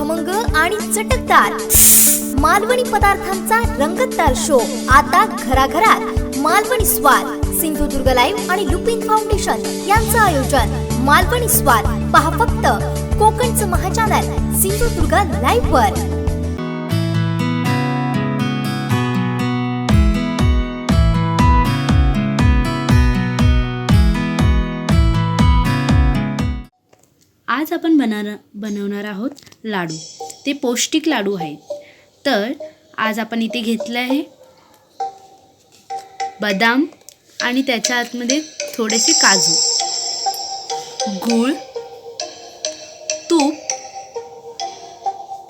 खमंग आणि चटकदार. मालवणी पदार्थांचा रंगतदार शो आता घराघरात मालवणी स्वाद सिंधुदुर्ग लाईव्ह आणि लुपिन फाउंडेशन यांचं आयोजन. मालवणी स्वाद पहा फक्त कोकणचं महाचॅनल सिंधुदुर्ग लाईव्ह वर. आज आपण बनवणार बनवणार आहोत लाडू. ते पौष्टिक लाडू आहेत. तर आज आपण इथे घेतलं आहे बदाम आणि त्याच्या आतमध्ये थोडेसे काजू. गूळ तूप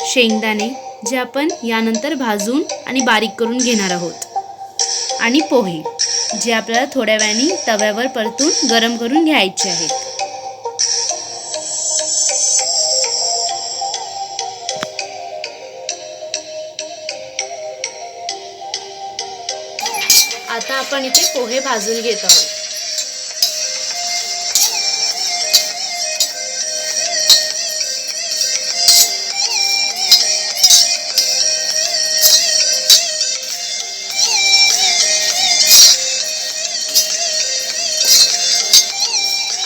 शेंगदाणे जे आपण यानंतर भाजून आणि बारीक करून घेणार आहोत. आणि पोहे जे आपल्याला थोड्या वेळाने तव्यावर परतून गरम करून घ्यायचे आहेत. आता आपण इथे पोहे भाजून घेत आहोत.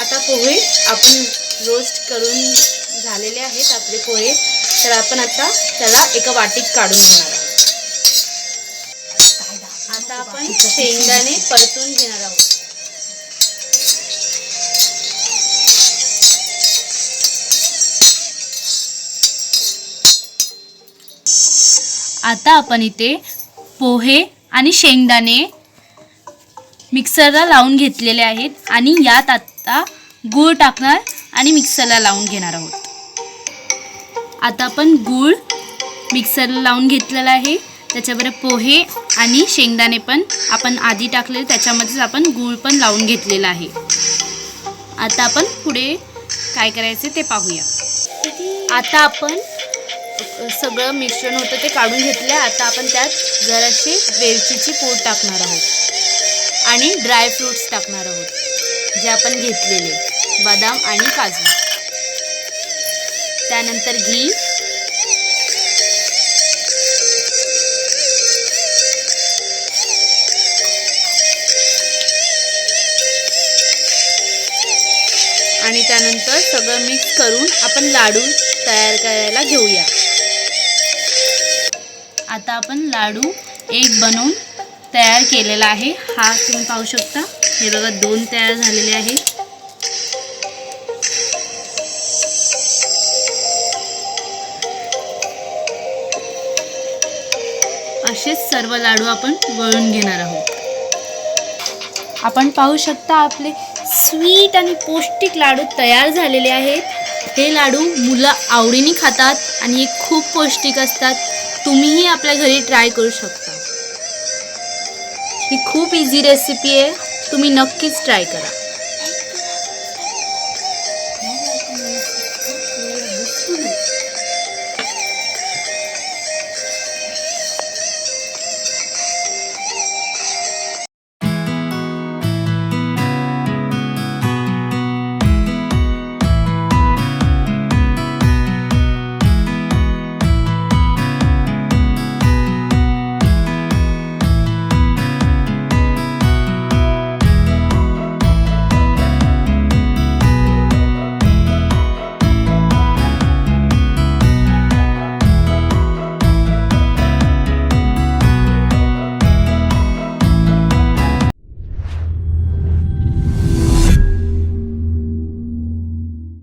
आता पोहे आपण रोस्ट करून झालेले आहेत आपले पोहे. तर आपण आता त्याला एका वाटीत काढून घेणार आहोत. आता आपण शेंगदाणे परतून घेणार आहोत. आता आपण इथे पोहे आणि शेंगदाणे मिक्सरला लावून घेतलेले आहेत आणि यात आत्ता गूळ टाकणार आणि मिक्सरला लावून घेणार आहोत. आता आपण गूळ मिक्सरला लावून घेतलेला आहे. त्याच्याबरोबर पोहे आणि शेंगदाणे पण आपण आधी टाकलेले त्याच्यामध्येच आपण गूळ पण लावून घेतलेला आहे. आता आपण पुढे काय करायचे ते पाहूया. आता आपण सगळं मिश्रण होतं ते काढून घेतलं आता आपण त्यात जराशी वेलचीची पूड टाकणार आहोत. आणि ड्रायफ्रूट्स टाकणार आहोत जे आपण घेतलेले बदाम आणि काजू. त्यानंतर घी. आणि त्यानंतर सगळं मिक्स करून आपण लाडू तयार करायला घेऊया. आता आपण लाडू एक बनवून तयार केलेला आहे. हा तुम्ही पाहू शकता. हे बघा दोन तयार झालेले आहेत. असेच सर्व लाडू आपण वळून घेणार आहोत. आपण पाहू शकता आपले स्वीट आणि पौष्टिक लाडू तयार झालेले आहेत. हे लाडू मुलं आवडीने खातात आणि हे खूप पौष्टिक असतात. तुम्हीही आपल्या घरी ट्राय करू शकता. ही खूप इझी रेसिपी आहे. तुम्ही नक्कीच ट्राय करा.